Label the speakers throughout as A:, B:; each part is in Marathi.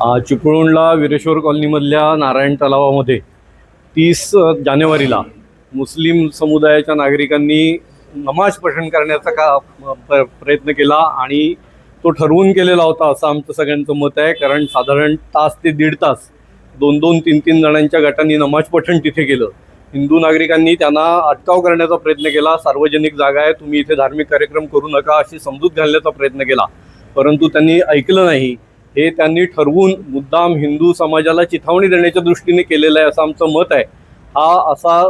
A: चिपळूणला वीरेश्वर कॉलनीमधल्या नारायण तलावामध्ये तीस जानेवारीला मुस्लिम समुदायाच्या नागरिकांनी नमाज पठण करण्याचा का प्रयत्न केला आणि तो ठरवून केलेला होता असं आमचं सगळ्यांचं मत आहे. कारण साधारण तास ते दीड तास दोन दोन तीन तीन जणांच्या गटांनी नमाज पठण तिथे केलं. हिंदू नागरिकांनी त्यांना अटकाव करण्याचा प्रयत्न केला. सार्वजनिक जागा आहे तुम्ही इथे धार्मिक कार्यक्रम करू नका अशी समजूत घालण्याचा प्रयत्न केला. परंतु त्यांनी ऐकलं नाही. हे त्यांनी ठरवून मुद्दाम हिंदू समाजाला चिथावणी देण्याच्या दृष्टीने केलेलं आहे असं आमचं मत आहे. हा असा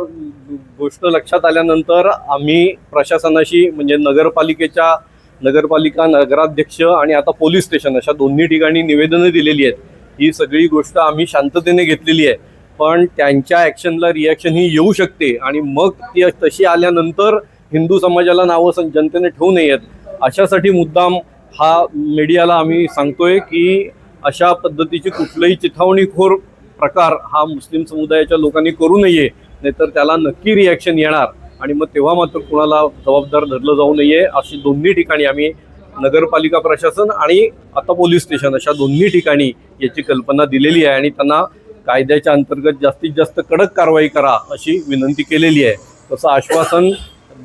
A: गोष्ट लक्षात आल्यानंतर आम्ही प्रशासनाशी म्हणजे नगरपालिकेच्या नगरपालिका नगराध्यक्ष आणि आता पोलीस स्टेशन अशा दोन्ही ठिकाणी निवेदनं दिलेली आहेत. ही सगळी गोष्ट आम्ही शांततेने घेतलेली आहे. पण त्यांच्या ॲक्शनला रिॲक्शन ही येऊ शकते आणि मग ती तशी आल्यानंतर हिंदू समाजाला नावं सं- जनतेने ठेवू नयेत. अशासाठी मुद्दाम हा मीडियाला आम्ही सांगतोय की अशा पद्धतीची कुठलंही चिथावणीखोर प्रकार हा मुस्लिम समुदायाच्या लोकांनी करू नये नाहीतर त्याला नक्की रिॲक्शन येणार. आणि मग तेव्हा मात्र कुणाला जबाबदार धरलं जाऊ नये अशी दोन्ही ठिकाणी आम्ही नगरपालिका प्रशासन आणि आता पोलीस स्टेशन अशा दोन्ही ठिकाणी याची कल्पना दिलेली आहे आणि त्यांना कायद्याच्या अंतर्गत जास्तीत जास्त कडक कारवाई करा अशी विनंती केलेली आहे. तसं आश्वासन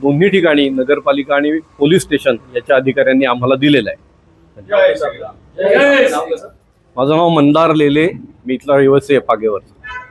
A: दोन्ही ठिकाणी नगरपालिका आणि पोलीस स्टेशन याच्या अधिकाऱ्यांनी आम्हाला दिलेलं आहे. माझं नाव मंदार लेले मी इथला रहिवासी आहे पागेवरचा.